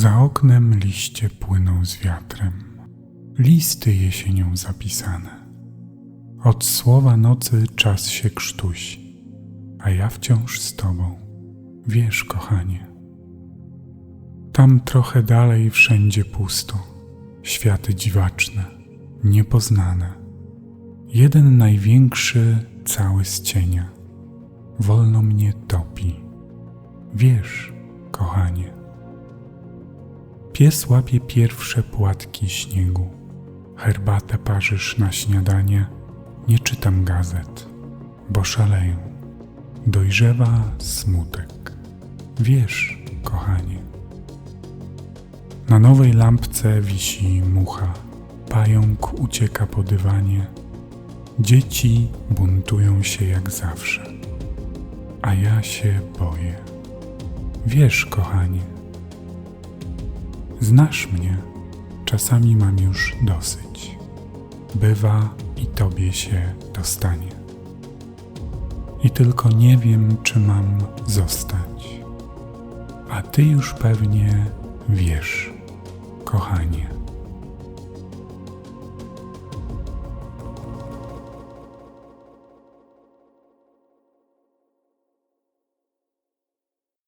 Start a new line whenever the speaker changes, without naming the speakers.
Za oknem liście płyną z wiatrem, listy jesienią zapisane. Od słowa nocy czas się krztusi, a ja wciąż z tobą, wiesz, kochanie. Tam trochę dalej wszędzie pusto, światy dziwaczne, niepoznane. Jeden największy cały z cienia, wolno mnie topi, wiesz, kochanie. Pies łapie pierwsze płatki śniegu. Herbatę parzysz na śniadanie. Nie czytam gazet, bo szaleję. Dojrzewa smutek. Wiesz, kochanie. Na nowej lampce wisi mucha. Pająk ucieka po dywanie. Dzieci buntują się jak zawsze. A ja się boję. Wiesz, kochanie. Znasz mnie, czasami mam już dosyć. Bywa i tobie się dostanie. I tylko nie wiem, czy mam zostać. A ty już pewnie wiesz, kochanie.